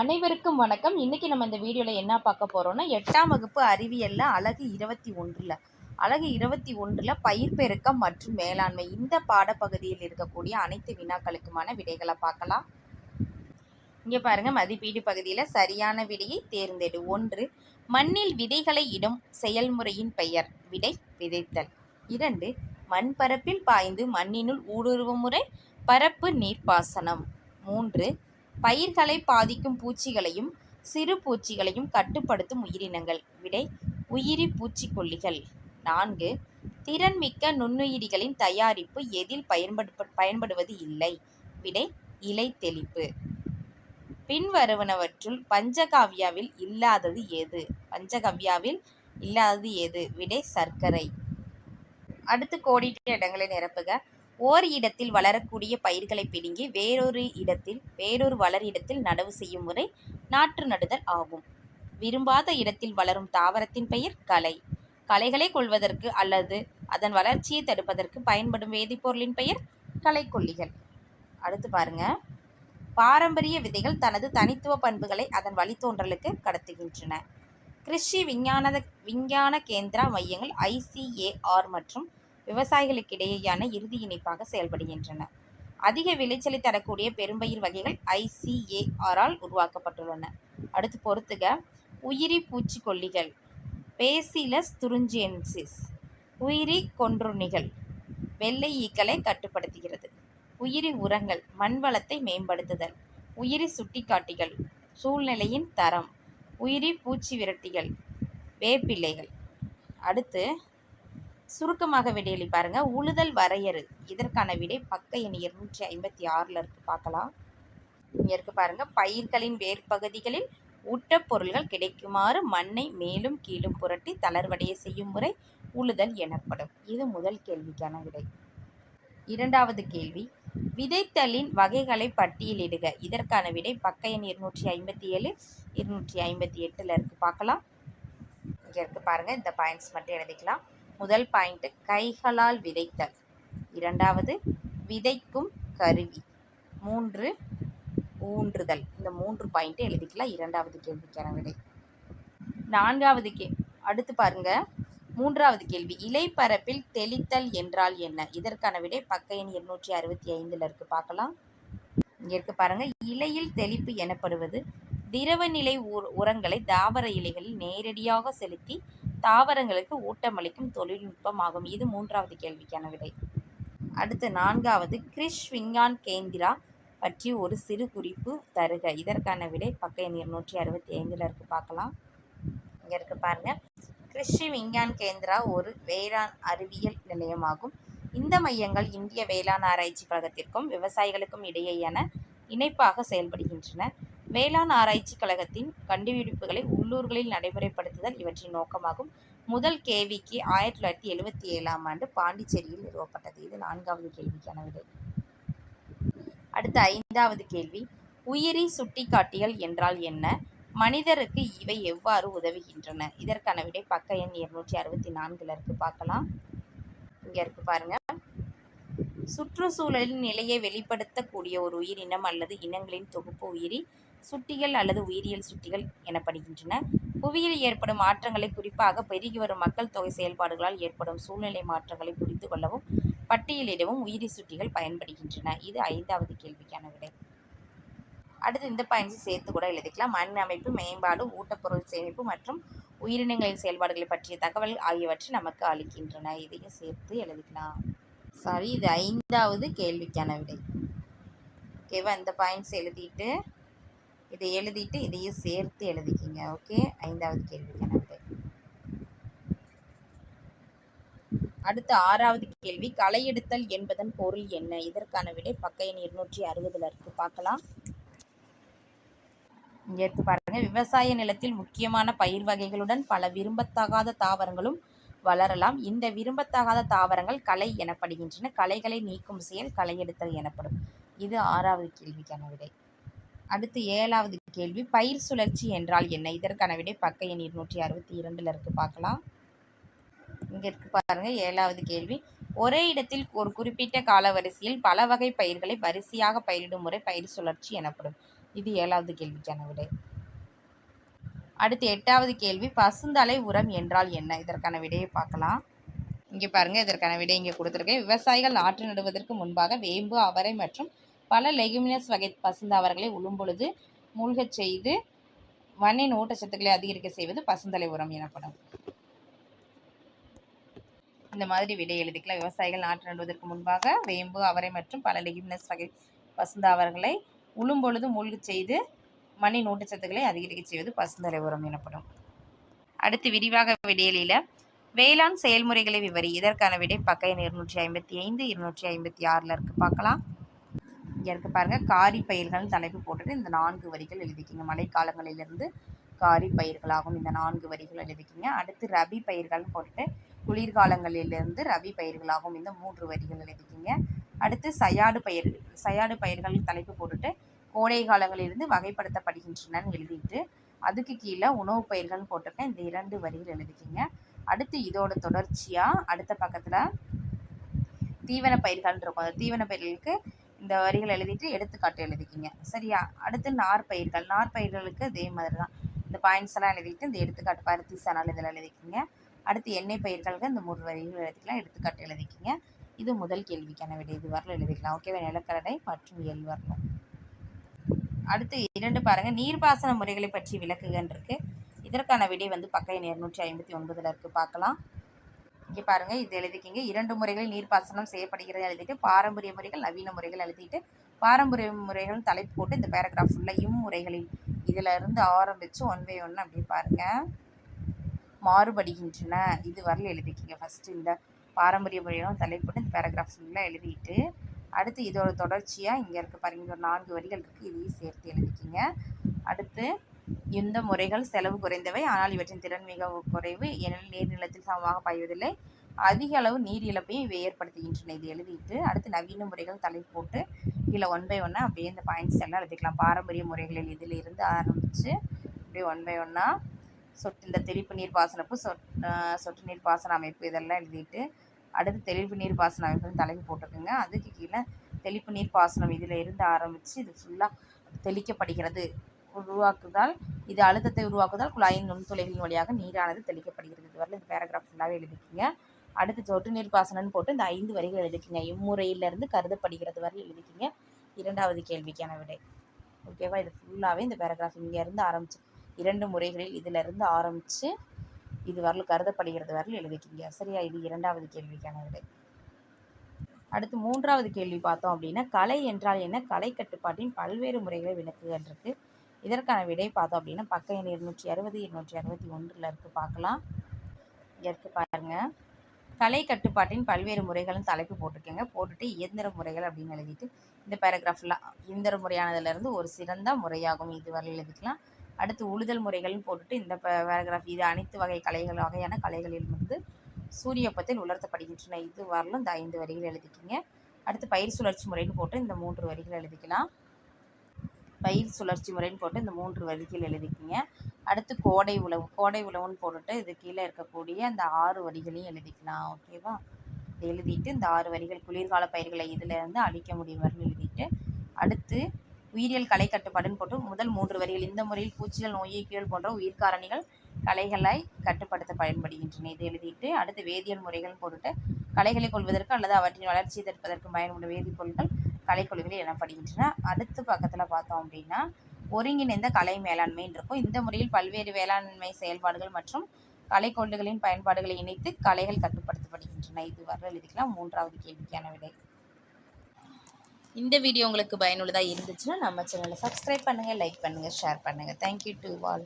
அனைவருக்கும் வணக்கம். இன்னைக்கு நம்ம இந்த வீடியோவில் என்ன பார்க்க போகிறோம்னா எட்டாம் வகுப்பு அறிவியலில் அழகு இருபத்தி ஒன்றில். அழகு இருபத்தி ஒன்றில் பயிர் பெருக்கம் மற்றும் மேலாண்மை. இந்த பாடப்பகுதியில் இருக்கக்கூடிய அனைத்து வினாக்களுக்குமான விடைகளை பார்க்கலாம். இங்கே பாருங்க மதிப்பீடு பகுதியில் சரியான விடையை தேர்ந்தெடு. ஒன்று மண்ணில் விதைகளை இடும் செயல்முறையின் பெயர். விடை விதைத்தல். இரண்டு மண் பரப்பில் பாய்ந்து மண்ணினுள் ஊடுருவும் முறை பரப்பு நீர்ப்பாசனம். மூன்று பயிர்களை பாதிக்கும் பூச்சிகளையும் சிறு பூச்சிகளையும் கட்டுப்படுத்தும் உயிரினங்கள். விடை உயிரி பூச்சிக்கொல்லிகள். நான்கு திறன்மிக்க நுண்ணுயிரிகளின் தயாரிப்பு எதில் பயன்படு பயன்படுவது இல்லை? விடை இலை தெளிப்பு. பின்வருவனவற்றுள் பஞ்சகாவ்யாவில் இல்லாதது எது பஞ்சகவ்யாவில் இல்லாதது எது விடை சர்க்கரை. அடுத்து கோடிட்ட இடங்களை நிரப்புக. ஓர் இடத்தில் வளரக்கூடிய பயிர்களை பிடுங்கி வேறொரு இடத்தில் வேறொரு வளர் இடத்தில் நடவு செய்யும் முறை நாற்று நடுதல் ஆகும். விரும்பாத இடத்தில் வளரும் தாவரத்தின் பெயர் களை களைகளை கொள்வதற்கு அல்லது அதன் வளர்ச்சியை தடுப்பதற்கு பயன்படும் வேதிப்பொருளின் பெயர் களைக்கொல்லிகள் அடுத்து பாருங்க. பாரம்பரிய விதைகள் தனது தனித்துவ பண்புகளை அதன் வழித்தோன்றலுக்கு கடத்துகின்றன. கிருஷி விஞ்ஞான விஞ்ஞான கேந்திரா மையங்கள் ஐசிஏஆர் மற்றும் விவசாயிகளுக்கிடையேயான இறுதி இணைப்பாக செயல்படுகின்றன. அதிக விளைச்சலை தரக்கூடிய பெரும்பயிர் வகைகள் ஐசிஏஆரால் உருவாக்கப்பட்டுள்ளன. அடுத்து பொறுத்துக. உயிரி பூச்சிக்கொல்லிகள் பேசிலஸ் துருஞ்சியன்சிஸ் உயிரி கொன்றுண்ணிகள் வெள்ளை ஈக்களை கட்டுப்படுத்துகிறது. உயிரி உரங்கள் மண் வளத்தை மேம்படுத்துதல். உயிரி சுட்டிக்காட்டிகள் சூழ்நிலையின் தரம். உயிரி பூச்சி விரட்டிகள் வேப்பிலைகள். அடுத்து சுருக்கமாக விடையளி பாருங்க. உழுதல் வரையறு. இதற்கான விடை பக்க எண் இருநூற்றி ஐம்பத்தி ஆறில் இருக்கு. பார்க்கலாம். இங்கே இருக்கு பாருங்க. பயிர்களின் வேர்ப்பகுதிகளில் ஊட்டப்பொருள்கள் கிடைக்குமாறு மண்ணை மேலும் கீழும் புரட்டி தளர்வடைய செய்யும் முறை உழுதல் எனப்படும். இது முதல் கேள்விக்கான விடை. இரண்டாவது கேள்வி. விதைத்தலின் வகைகளை பட்டியலிடுக. இதற்கான விடை பக்க எண் இருநூற்றி ஐம்பத்தி ஏழு இருநூற்றி ஐம்பத்தி எட்டில் இருக்கு. பார்க்கலாம். இங்கே இருக்கு பாருங்க. இந்த பாயிண்ட்ஸ் மட்டும் எழுதிக்கலாம். முதல் பாயிண்ட்டு கைகளால் விதைத்தல். இரண்டாவது விதைக்கும் கருவி. மூன்று ஊன்றுதல். இந்த மூன்று பாயிண்ட்டை எழுதிக்கலாம். இரண்டாவது கேள்விக்கான விடை. நான்காவது கே அடுத்து பாருங்க. மூன்றாவது கேள்வி இலைப்பரப்பில் தெளித்தல் என்றால் என்ன? இதற்கான விடை பக்க எண் இருநூற்றி அறுபத்தி ஐந்தில் இருக்கு. பார்க்கலாம். இங்கே இருக்கு பாருங்க. இலையில் தெளிப்பு எனப்படுவது திரவ நிலை உரங்களை தாவர இலைகளில் நேரடியாக செலுத்தி தாவரங்களுக்கு ஊட்டமளிக்கும் தொழில்நுட்பம் ஆகும் இது மூன்றாவது கேள்விக்கான விடை. அடுத்து நான்காவது. கிரிஷ் விஞ்ஞான் கேந்திரா பற்றி ஒரு சிறு குறிப்பு தருக. இதற்கான விடை பக்க எண் இருநூற்றி அறுபத்தி ஐந்தில் இருக்கு. பார்க்கலாம். இங்கே இருக்கு பாருங்க. கிருஷி விஞ்ஞான் கேந்திரா ஒரு வேளாண் அறிவியல் நிலையமாகும். இந்த மையங்கள் இந்திய வேளாண் ஆராய்ச்சி கழகத்திற்கும் விவசாயிகளுக்கும் இடையேயான இணைப்பாக செயல்படுகின்றன. வேளாண் ஆராய்ச்சி கழகத்தின் கண்டுபிடிப்புகளை உள்ளூர்களில் நடைமுறைப்படுத்துதல் இவற்றின் நோக்கமாகும். முதல் கேவிக்கு ஆயிரத்தி தொள்ளாயிரத்தி எழுபத்தி ஏழாம் ஆண்டு பாண்டிச்சேரியில் நிறுவப்பட்டது. இது நான்காவது கேள்விக்கான விடை. அடுத்த ஐந்தாவது கேள்வி. உயிரி சுட்டிக்காட்டிகள் என்றால் என்ன? மனிதருக்கு இவை எவ்வாறு உதவுகின்றன? இதற்கான விடை பக்க எண் இருநூற்றி அறுபத்தி நான்குல இருக்கு. பார்க்கலாம். இங்க இருக்கு பாருங்க. சுற்றுச்சூழலின் நிலையை வெளிப்படுத்தக்கூடிய ஒரு உயிரினம் அல்லது இனங்களின் தொகுப்பு உயிரி சுட்டிகள் அல்லது உயிரியல் சுட்டிகள் எனப்படுகின்றன. புவியில் ஏற்படும் மாற்றங்களை குறிப்பாக பெருகி வரும் மக்கள் தொகை செயல்பாடுகளால் ஏற்படும் சூழ்நிலை மாற்றங்களை புரிந்து கொள்ளவும் பட்டியலிடவும் உயிரி சுட்டிகள் பயன்படுகின்றன. இது ஐந்தாவது கேள்விக்கான விடை. அடுத்து இந்த பாயிண்ட்ஸை சேர்த்து கூட எழுதிக்கலாம். மண் அமைப்பு மேம்பாடு ஊட்டப்பொருள் சேமிப்பு மற்றும் உயிரினங்களின் செயல்பாடுகளை பற்றிய தகவல் ஆகியவற்றை நமக்கு அளிக்கின்றன. இதையும் சேர்த்து எழுதிக்கலாம். சரி இது ஐந்தாவது கேள்விக்கான விடை. ஓகேவா இந்த பாயிண்ட்ஸ் எழுதிட்டு இதை எழுதிட்டு இதையும் சேர்த்து எழுதிக்கிங்க ஓகே? ஐந்தாவது கேள்விக்கான விடை அடுத்த ஆறாவது கேள்வி களை எடுத்தல் என்பதன் பொருள் என்ன? இதற்கான விடை பக்க எண் இருநூற்றி அறுபதுல இருக்கு. பார்க்கலாம். இங்கே பாருங்க. விவசாய நிலத்தில் முக்கியமான பயிர் வகைகளுடன் பல விரும்பத்தகாத தாவரங்களும் வளரலாம். இந்த விரும்பத்தகாத தாவரங்கள் களை எனப்படுகின்றன. களைகளை நீக்கும் செயல் களையெடுத்தல் எனப்படும். இது ஆறாவது கேள்விக்கான விடை. அடுத்து ஏழாவது கேள்வி பயிர் சுழற்சி என்றால் என்ன? இதற்கான விடை பக்க எண் இருநூற்றி அறுபத்தி இரண்டுல இருக்கு. பார்க்கலாம். இங்க இருக்கு பாருங்க ஏழாவது கேள்வி. ஒரே இடத்தில் ஒரு குறிப்பிட்ட காலவரிசையில் பல வகை பயிர்களை வரிசையாக பயிரிடும் முறை பயிர் சுழற்சி எனப்படும். இது ஏழாவது கேள்விக்கான விடை. அடுத்து எட்டாவது கேள்வி பசுந்தலை உரம் என்றால் என்ன? இதற்கான விடையை பார்க்கலாம். இங்கே பாருங்கள் இதற்கான விடை இங்கே கொடுத்துருக்கேன் விவசாயிகள் நாற்று நடுவதற்கு முன்பாக வேம்பு அவரை மற்றும் பல லெகுமினஸ் வகை பசுந்தாவர்களை உழும்பொழுது மூழ்கச் செய்து மண்ணின் ஊட்டச்சத்துக்களை அதிகரிக்க செய்வது பசுந்தலை உரம் எனப்படும். இந்த மாதிரி விடை எழுதிக்கலாம். விவசாயிகள் நாற்று நடுவதற்கு முன்பாக வேம்பு அவரை மற்றும் பல லெகுமினஸ் வகை பசுந்தாவர்களை உழும்பொழுது மூழ்கச் செய்து மண்ணின் ஊட்டச்சத்துக்களை அதிகரிக்க செய்வது பசுந்தலை உரம் எனப்படும். அடுத்து விரிவாக விடையலில் வேளாண் செயல்முறைகளை விவரி. இதற்கான விடை பக்கம் இருநூற்றி ஐம்பத்தி ஐந்து இருநூற்றி ஐம்பத்தி ஆறில் இருக்குது பார்க்கலாம். இங்கே இருக்க பாருங்கள் காரி பயிர்கள் தலைப்பு போட்டுட்டு இந்த நான்கு வரிகள் எழுதிக்கிங்க. மழைக்காலங்களிலிருந்து காரி பயிர்களாகும். இந்த நான்கு வரிகள் எழுதிக்கிங்க. அடுத்து ரபி பயிர்கள்னு போட்டுட்டு குளிர்காலங்களிலிருந்து ரபி பயிர்களாகும். இந்த மூன்று வரிகள் எழுதிக்கிங்க. அடுத்து சயாடு பயிர் சயாடு பயிர்கள் தலைப்பு போட்டுட்டு கோடை காலங்களிலிருந்து வகைப்படுத்தப்படுகின்றனன்னு எழுதிட்டு அதுக்கு கீழே உணவு பயிர்கள்னு போட்டிருக்கேன் இந்த இரண்டு வரிகள் எழுதிக்கிங்க. அடுத்து இதோட தொடர்ச்சியாக அடுத்த பக்கத்தில் தீவன பயிர்கள் இருக்கும். அந்த தீவன பயிர்களுக்கு இந்த வரிகள் எழுதிட்டு எடுத்துக்காட்டு எழுதிக்கிங்க. சரியா? அடுத்து நாற்பயிர்கள் நார்பயிர்களுக்கு அதே மாதிரி தான் இந்த பாயிண்ட்ஸ் எல்லாம் எழுதிட்டு இந்த எடுத்துக்காட்டு பருத்தி சணல் இதில் எழுதிக்கிங்க. அடுத்து எண்ணெய் பயிர்களுக்கு இந்த மூன்று வரிகள் எழுதிக்கலாம். எடுத்துக்காட்டு எழுதிக்கிங்க. இது முதல் கேள்விக்கான விடை. இது வரல எழுதிக்கலாம். ஓகேவா நிலக்கடலை மற்றும் எல் வரணும் அடுத்து இரண்டு பாருங்கள் நீர்ப்பாசன முறைகளை பற்றி விளக்குகன்னு இருக்குது இதற்கான விடை வந்து பக்கம் இரநூற்றி ஐம்பத்தி ஒன்பதில் இருக்குது பார்க்கலாம். இங்கே பாருங்கள் இது எழுதிக்கிங்க. இரண்டு முறைகளில் நீர்ப்பாசனம் செய்யப்படுகிறது எழுதிட்டு பாரம்பரிய முறைகள் நவீன முறைகள் எழுதிட்டு பாரம்பரிய முறைகள் தலைப்பு போட்டு இந்த பேராகிராஃப் ஃபுல்லாக இம்முறைகளில் இதில் இருந்து ஆரம்பித்து ஒன் பை ஒன் அப்படி பாருங்கள் மாறுபடுகின்றன. இது வரல எழுதிக்கிங்க. ஃபஸ்ட்டு இந்த பாரம்பரிய முறைகளும் தலைப்பு இந்த பேராகிராஃப் ஃபுல்லாக எழுதிட்டு அடுத்து இதோட தொடர்ச்சியாக இங்கே இருக்க பாருங்க. ஒரு நான்கு வரிகள் இருக்குது இதையும் சேர்த்து எழுதிக்கிங்க. அடுத்து இந்த முறைகள் செலவு குறைந்தவை? ஆனால் இவற்றின் திறன் மிகவும் குறைவு. ஏனெனில் நீர்நிலத்தில் சமமாக பாய்வதில்லை. அதிக அளவு நீர் இழப்பையும் இவை ஏற்படுத்துகின்றன. இது எழுதிட்டு அடுத்து நவீன முறைகள் தலை போட்டு கீழே ஒன் பை ஒன்னாக அப்படியே இந்த பாயிண்ட்ஸ் எல்லாம் எழுதிக்கலாம். பாரம்பரிய முறைகளில் இதில் இருந்து ஆரம்பித்து அப்படியே ஒன் பை ஒன்னாக சொட்டு இந்த தெளிப்பு நீர் பாசனப்பு சொட் சொட்டு நீர் பாசன அமைப்பு இதெல்லாம் எழுதிட்டு அடுத்து தெளிப்பு நீர் பாசன அமைப்புன்னு தலைப்பு போட்டுக்கோங்க. அதுக்கு கீழே தெளிப்பு நீர் பாசனம் இதில் இருந்து ஆரம்பித்து இது ஃபுல்லாக தெளிக்கப்படுகிறது. உருவாக்குதல் இது அழுத்தத்தை உருவாக்குதல் குழாயின் நுண்துளைகளின் வழியாக நீரானது தெளிக்கப்படுகிறது. இது வரல இந்த பேராகிராஃப் ஃபுல்லாகவே எழுதிக்கிங்க அடுத்து சொட்டு நீர் பாசனம்னு போட்டு இந்த ஐந்து வரிகள் எழுதிக்கிங்க இம்முறையிலிருந்து கருதப்படுகிறது வரை எழுதிக்கிங்க இரண்டாவது கேள்விக்கான விடை. ஓகேவா இது ஃபுல்லாகவே இந்த பேராகிராஃப் இங்கேருந்து ஆரம்பிச்சு இரண்டு முறைகளில் இதிலிருந்து ஆரம்பித்து இது வரலும் கருதப்படுகிறது வரலும் எழுதிக்கிங்க சரியா? இது இரண்டாவது கேள்விக்கான விடை. அடுத்து மூன்றாவது கேள்வி பார்த்தோம் அப்படின்னா கலை என்றால் என்ன? கலை கட்டுப்பாட்டின் பல்வேறு முறைகளை விளக்குகின்றது. இதற்கான விடை பார்த்தோம் அப்படின்னா பக்க எண் இருநூற்றி அறுபது இருநூற்றி அறுபத்தி ஒன்றில் இருக்குது பார்க்கலாம். இங்கே இருக்குது பாருங்கள் கலை கட்டுப்பாட்டின் பல்வேறு முறைகளும் தலைப்பு போட்டிருக்கேங்க. போட்டுட்டு இயந்திர முறைகள் அப்படின்னு எழுதிட்டு இந்த பேராகிராஃப்லாம் இயந்திர முறையானதுலேருந்து ஒரு சிறந்த முறையாகும். இது வரை எழுதிக்கலாம். அடுத்து உழுதல் முறைகள்னு போட்டுட்டு இந்த பேராகிராஃப் இது அனைத்து வகை கலைகள் வகையான கலைகளிலிருந்து சூரியப்பத்தில் உலர்த்தப்படுகின்றன. இது வரலும் இந்த ஐந்து வரிகள் எழுதிக்கிங்க. அடுத்து பயிர் சுழற்சி முறைன்னு போட்டு இந்த மூன்று வரிகள் எழுதிக்கலாம். பயிர் சுழற்சி முறைன்னு போட்டு இந்த மூன்று வரிகள் எழுதிக்கிங்க. அடுத்து கோடை உழவு கோடை உழவுன்னு போட்டுட்டு இது கீழே இருக்கக்கூடிய அந்த ஆறு வரிகளையும் எழுதிக்கலாம் ஓகேவா? எழுதிட்டு இந்த ஆறு வரிகள் குளிர்கால பயிர்களை இதிலிருந்து அழிக்க முடியும் வரணும் எழுதிட்டு அடுத்து உயிரியல் கலை கட்டுப்பாடுன்னு போட்டு முதல் மூன்று வரிகள் இந்த முறையில் பூச்சிகள் நோய்க்கியல் போன்ற உயிர்காரணிகள் கலைகளை கட்டுப்படுத்த பயன்படுகின்றன. இது எழுதிட்டு அடுத்து வேதியியல் முறைகள்னு போட்டுட்டு கலைகளை கொள்வதற்கு அல்லது அவற்றின் வளர்ச்சியை தடுப்பதற்கு பயன்படும் வேதிப்பொருட்கள் கலைக்கொள்கைகள் எனப்படுகின்றன. அடுத்து பக்கத்தில் பார்த்தோம் அப்படின்னா ஒருங்கிணைந்த கலை மேலாண்மைன்னு இருக்கும். இந்த முறையில் பல்வேறு வேளாண்மை செயல்பாடுகள் மற்றும் கலைக்கொள்ளுகளின் பயன்பாடுகளை இணைத்து கலைகள் கட்டுப்படுத்தப்படுகின்றன. இது வர எழுதிக்கலாம். மூன்றாவது கேள்விக்கான விடை. இந்த வீடியோ உங்களுக்கு பயனுள்ளதாக இருந்துச்சுன்னா நம்ம சேனலை சப்ஸ்கிரைப் பண்ணுங்கள் லைக் பண்ணுங்கள் ஷேர் பண்ணுங்கள் தேங்க்யூ டு ஆல்